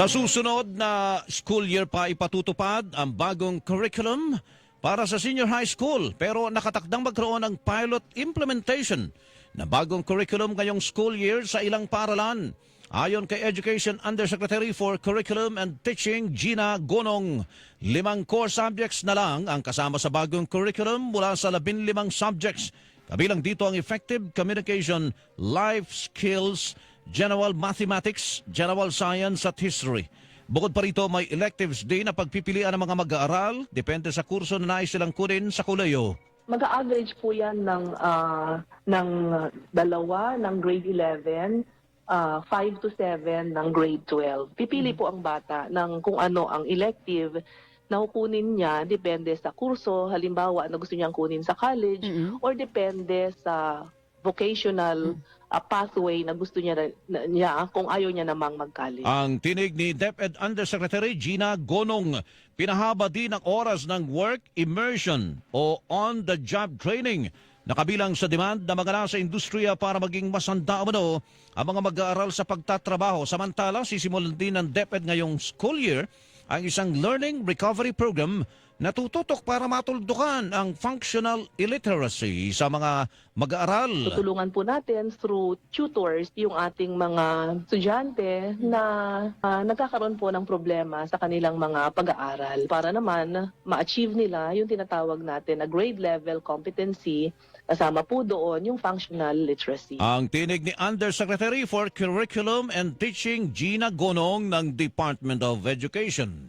Sa susunod na school year pa ipatutupad ang bagong curriculum para sa senior high school pero nakatakdang magkaroon ng pilot implementation na bagong curriculum ngayong school year sa ilang paaralan. Ayon kay Education Undersecretary for Curriculum and Teaching Gina Gonong, limang core subjects na lang ang kasama sa bagong curriculum mula sa labing limang subjects. Kabilang dito ang effective communication, life skills, general mathematics, general science at history. Bukod pa rito, may electives din na pagpipilian ng mga mag-aaral depende sa kurso na nais silang kunin sa kuleyo. Mag-average po yan ng, ah, ng dalawa ng grade 11, 5 to 7 ng grade 12. Pipili po ang bata ng kung ano ang elective na kukunin niya depende sa kurso, halimbawa na gusto niyang kunin sa college or depende sa vocational ah, pathway na gusto niya, na, niya kung ayaw niya namang mag-college. Ang tinig ni DepEd Undersecretary Gina Gonong, pinahaba din ang oras ng work immersion o on-the-job training na kabilang sa demand na mga nasa industriya para maging mas handa umano ang mga mag-aaral sa pagtatrabaho. Samantala, sisimulan din ng DepEd ngayong school year ang isang learning recovery program na tututok para matuldukan ang functional illiteracy sa mga mag-aaral. Tutulungan po natin through tutors yung ating mga estudyante na ah, nagkakaroon po ng problema sa kanilang mga pag-aaral para naman ma-achieve nila yung tinatawag natin na grade level competency kasama po doon yung functional literacy. Ang tinig ni Undersecretary for Curriculum and Teaching Gina Gonong ng Department of Education.